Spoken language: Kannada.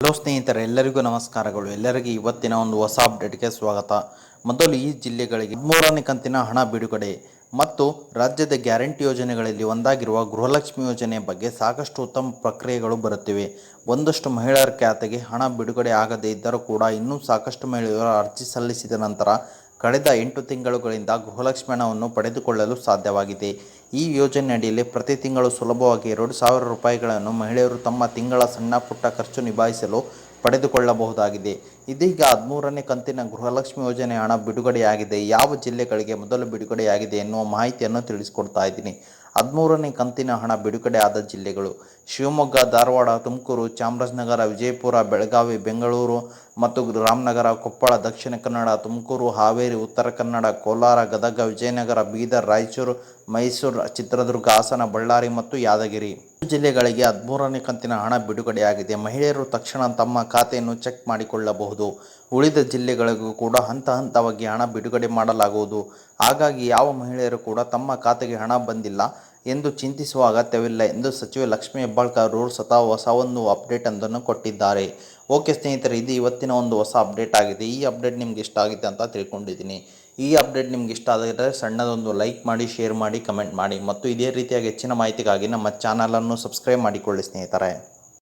ಹಲೋ ಸ್ನೇಹಿತರೆ, ಎಲ್ಲರಿಗೂ ನಮಸ್ಕಾರಗಳು. ಎಲ್ಲರಿಗೂ ಇವತ್ತಿನ ಒಂದು ಹೊಸ ಅಪ್ಡೇಟ್ಗೆ ಸ್ವಾಗತ. ಮೊದಲು ಈ ಜಿಲ್ಲೆಗಳಿಗೆ ಮೂರನೇ ಕಂತಿನ ಹಣ ಬಿಡುಗಡೆ. ಮತ್ತು ರಾಜ್ಯದ ಗ್ಯಾರಂಟಿ ಯೋಜನೆಗಳಲ್ಲಿ ಒಂದಾಗಿರುವ ಗೃಹಲಕ್ಷ್ಮಿ ಯೋಜನೆ ಬಗ್ಗೆ ಸಾಕಷ್ಟು ಉತ್ತಮ ಪ್ರಕ್ರಿಯೆಗಳು ಬರುತ್ತಿವೆ. ಒಂದಷ್ಟು ಮಹಿಳೆಯರ ಖಾತೆಗೆ ಹಣ ಬಿಡುಗಡೆ ಆಗದೇ ಇದ್ದರೂ ಕೂಡ ಇನ್ನೂ ಸಾಕಷ್ಟು ಮಹಿಳೆಯರು ಅರ್ಜಿ ಸಲ್ಲಿಸಿದ ನಂತರ ಕಳೆದ ಎಂಟು ತಿಂಗಳುಗಳಿಂದ ಗೃಹಲಕ್ಷ್ಮಣವನ್ನು ಪಡೆದುಕೊಳ್ಳಲು ಸಾಧ್ಯವಾಗಿದೆ. ಈ ಯೋಜನೆಯಡಿಯಲ್ಲಿ ಪ್ರತಿ ತಿಂಗಳು ಸುಲಭವಾಗಿ ಎರಡು ಸಾವಿರ ರೂಪಾಯಿಗಳನ್ನು ಮಹಿಳೆಯರು ತಮ್ಮ ತಿಂಗಳ ಸಣ್ಣ ಪುಟ್ಟ ಖರ್ಚು ನಿಭಾಯಿಸಲು ಪಡೆದುಕೊಳ್ಳಬಹುದಾಗಿದೆ. ಇದೀಗ ಹದಿಮೂರನೇ ಕಂತಿನ ಗೃಹಲಕ್ಷ್ಮಿ ಯೋಜನೆ ಹಣ ಬಿಡುಗಡೆಯಾಗಿದೆ. ಯಾವ ಜಿಲ್ಲೆಗಳಿಗೆ ಮೊದಲು ಬಿಡುಗಡೆಯಾಗಿದೆ ಎನ್ನುವ ಮಾಹಿತಿಯನ್ನು ತಿಳಿಸಿಕೊಡ್ತಾ ಇದ್ದೀನಿ. ಹದಿಮೂರನೇ ಕಂತಿನ ಹಣ ಬಿಡುಗಡೆ ಆದ ಜಿಲ್ಲೆಗಳು ಶಿವಮೊಗ್ಗ, ಧಾರವಾಡ, ತುಮಕೂರು, ಚಾಮರಾಜನಗರ, ವಿಜಯಪುರ, ಬೆಳಗಾವಿ, ಬೆಂಗಳೂರು ಮತ್ತು ರಾಮನಗರ, ಕೊಪ್ಪಳ, ದಕ್ಷಿಣ ಕನ್ನಡ, ತುಮಕೂರು, ಹಾವೇರಿ, ಉತ್ತರ ಕನ್ನಡ, ಕೋಲಾರ, ಗದಗ, ವಿಜಯನಗರ, ಬೀದರ್, ರಾಯಚೂರು, ಮೈಸೂರು, ಚಿತ್ರದುರ್ಗ, ಹಾಸನ, ಬಳ್ಳಾರಿ ಮತ್ತು ಯಾದಗಿರಿ. ಜಿಲ್ಲೆಗಳಿಗೆ ಹದಿಮೂರನೇ ಕಂತಿನ ಹಣ ಬಿಡುಗಡೆಯಾಗಿದೆ. ಮಹಿಳೆಯರು ತಕ್ಷಣ ತಮ್ಮ ಖಾತೆಯನ್ನು ಚೆಕ್ ಮಾಡಿಕೊಳ್ಳಬಹುದು. ಉಳಿದ ಜಿಲ್ಲೆಗಳಿಗೂ ಕೂಡ ಹಂತ ಹಂತವಾಗಿ ಹಣ ಬಿಡುಗಡೆ ಮಾಡಲಾಗುವುದು. ಹಾಗಾಗಿ ಯಾವ ಮಹಿಳೆಯರು ಕೂಡ ತಮ್ಮ ಖಾತೆಗೆ ಹಣ ಬಂದಿಲ್ಲ ಎಂದು ಚಿಂತಿಸುವ ಅಗತ್ಯವಿಲ್ಲ ಎಂದು ಸಚಿವೆ ಲಕ್ಷ್ಮೀ ಹೆಬ್ಬಾಳ್ಕರ್ ಅವರು ಸ್ವತಃ ಹೊಸ ಒಂದು ಅಪ್ಡೇಟ್ ಒಂದನ್ನು ಕೊಟ್ಟಿದ್ದಾರೆ. ಓಕೆ ಸ್ನೇಹಿತರೆ, ಇದು ಇವತ್ತಿನ ಒಂದು ಹೊಸ ಅಪ್ಡೇಟ್ ಆಗಿದೆ. ಈ ಅಪ್ಡೇಟ್ ನಿಮ್ಗೆ ಇಷ್ಟ ಆಗಿದೆ ಅಂತ ತಿಳ್ಕೊಂಡಿದ್ದೀನಿ. ಈ ಅಪ್ಡೇಟ್ ನಿಮ್ಗೆ ಇಷ್ಟ ಆಗಿದ್ದರೆ ಸಣ್ಣದೊಂದು ಲೈಕ್ ಮಾಡಿ, ಶೇರ್ ಮಾಡಿ, ಕಮೆಂಟ್ ಮಾಡಿ. ಮತ್ತು ಇದೇ ರೀತಿಯಾಗಿ ಹೆಚ್ಚಿನ ಮಾಹಿತಿಗಾಗಿ ನಮ್ಮ ಚಾನಲನ್ನು ಸಬ್ಸ್ಕ್ರೈಬ್ ಮಾಡಿಕೊಳ್ಳಿ ಸ್ನೇಹಿತರೆ.